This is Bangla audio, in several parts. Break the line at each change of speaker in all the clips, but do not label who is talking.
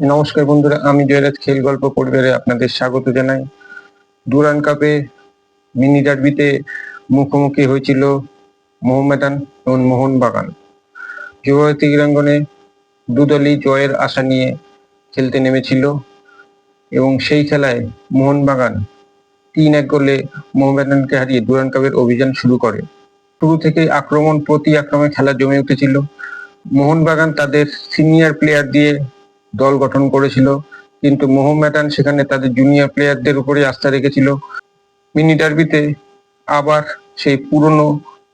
নমস্কার বন্ধুরা, আমি জয়রাজ খেল গল্প পরিবারে আপনাদের স্বাগত জানাই। ডুরান কাপে মিনি ডার্বিতে মুখোমুখি হয়েছিল মোহামেডান এবং মোহনবাগান যুবতী ক্রীড়াঙ্গনে দুদলই জয়ের আশা নিয়ে খেলতে নেমেছিল এবং সেই খেলায় মোহনবাগান তিন এক গোলে মোহামেডানকে হারিয়ে ডুরান কাপের অভিযান শুরু করে। শুরু থেকেই আক্রমণ প্রতি আক্রমণে খেলা জমে উঠেছিল। মোহনবাগান তাদের সিনিয়র প্লেয়ার দিয়ে দল গঠন করেছিল। কিন্তু মোহামেডান সেখানে তাদের জুনিয়র প্লেয়ারদের উপরে আস্থা রেখেছিল। মিনি ডার্বিতে আবার সেই পুরনো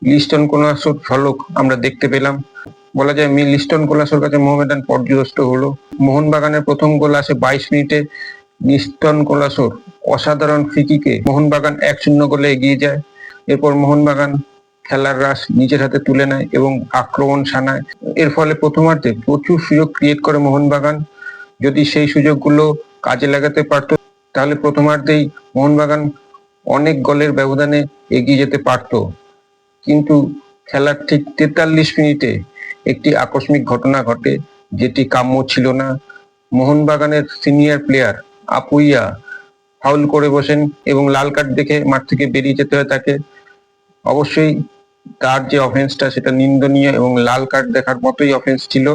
লিস্টন কোলাসোর ঝলক আমরা দেখতে পেলাম। বলা যায় মি লিস্টন কোলাসোর কাছে মোহামেডান পর্যদস্ত হলো। মোহনবাগানের প্রথম গোল আসে বাইশ মিনিটে। লিস্টন কোলাসোর অসাধারণ ফিকিকে মোহনবাগান এক শূন্য গোলে এগিয়ে যায়। এরপর মোহনবাগান খেলার রাস নিজের হাতে তুলে নেয় এবং আক্রমণ সানায় এর ফলে প্রথমার্ধে প্রচুর সুযোগ ক্রিয়েট করে মোহনবাগান। যদি সেই সুযোগগুলো কাজে লাগাতে পারতো, তাহলে প্রথমার্ধেই মোহনবাগান অনেক গোলের ব্যবধানে এগিয়ে যেতে পারতো। কিন্তু খেলার ঠিক তেতাল্লিশ মিনিটে একটি আকস্মিক ঘটনা ঘটে, যেটি কাম্য ছিল না। মোহনবাগানের সিনিয়র প্লেয়ার আপুইয়া ফাউল করে বসেন এবং লাল কার্ড দেখে মাঠ থেকে বেরিয়ে যেতে হয় তাকে। অবশ্যই তার যে অফেন্সটা সেটা নিন্দনীয় এবং লাল কার্ড দেখার মতোই অফেন্স ছিল।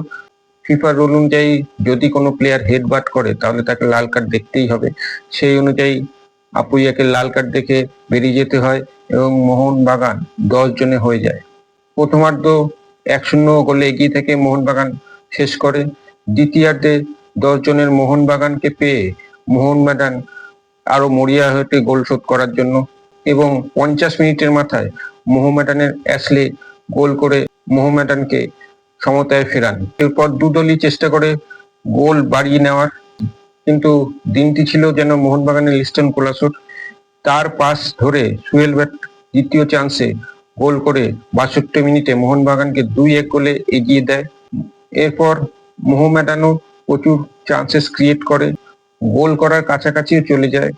ফিফার রুল অনুযায়ী যদি কোনো প্লেয়ার হেডবাট করে, তাহলে তাকে লাল কার্ড দেখতেই হবে। সেই অনুযায়ী আপুইয়াকে লাল কার্ড দেখে বেরিয়ে যেতে হয় এবং মোহনবাগান দশ জনে হয়ে যায়। প্রথমার্ধ এক শূন্য গোলে এগিয়ে থেকে মোহনবাগান শেষ করে। দ্বিতীয়ার্ধে দশ জনের মোহনবাগানকে পেয়ে মোহনবাগান আরও মরিয়া হতে গোল শোধ করার জন্য এবং পঞ্চাশ মিনিটের মাথায় মোহামেডানের অ্যাসলে গোল করে মোহামেডানকে সমতায় ফেরান। এরপর দুদলই চেষ্টা করে গোল বাড়িয়ে নেওয়ার। কিন্তু দিনটি ছিল যেন মোহনবাগানের লিস্টন কোলাসুর তার পাস ধরে সুয়েল ব্যাট দ্বিতীয় চান্সে গোল করে বাষট্টি মিনিটে মোহনবাগানকে দুই এক গোলে এগিয়ে দেয়। এরপর মোহামেডানও প্রচুর চান্সেস ক্রিয়েট করে। গোল করার কাছাকাছিও চলে যায়।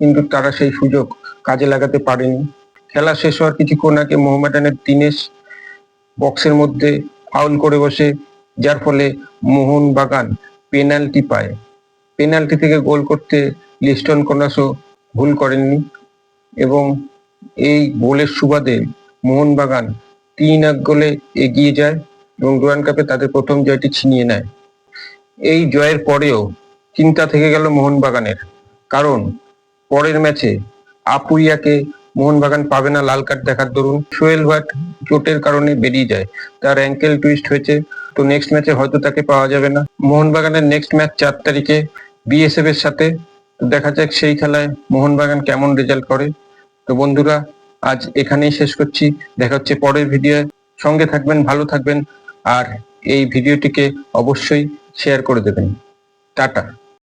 কিন্তু তারা সেই সুযোগ কাজে লাগাতে পারেনি। খেলা শেষ হওয়ার কিছুক্ষণ আগে মোহামেডানের দিনেশ বক্সের মধ্যে ফাউল করে বসে, যার ফলে মোহনবাগান পেনাল্টি পায়। পেনাল্টি থেকে গোল করতে লিস্টন কোনাসও ভুল করেননি এবং এই গোলের সুবাদে মোহনবাগান তিন এক গোলে এগিয়ে যায় এবং ডুরান কাপে তাদের প্রথম জয়টি ছিনিয়ে নেয়। এই জয়ের পরেও চিন্তা থেকে গেল মোহনবাগানের, কারণ পরের ম্যাচে আপুইয়াকে মোহনবাগান পাবে না লাল কার্ড দেখার দরুন। সোহেল ভাট চোটের কারণে বেরিয়ে যায়। তার অ্যাঙ্কেল টুইস্ট হয়েছে, তো নেক্সট ম্যাচে হয়তো তাকে পাওয়া যাবে না। মোহনবাগানের নেক্সট ম্যাচ চার তারিখে বিএসএফ এর সাথে। দেখা যাক সেই খেলায় মোহনবাগান কেমন রেজাল্ট করে। তো বন্ধুরা, আজ এখানেই শেষ করছি। দেখা হচ্ছে পরের ভিডিও সঙ্গে থাকবেন, ভালো থাকবেন। আর এই ভিডিওটিকে অবশ্যই শেয়ার করে দেবেন। টাটা।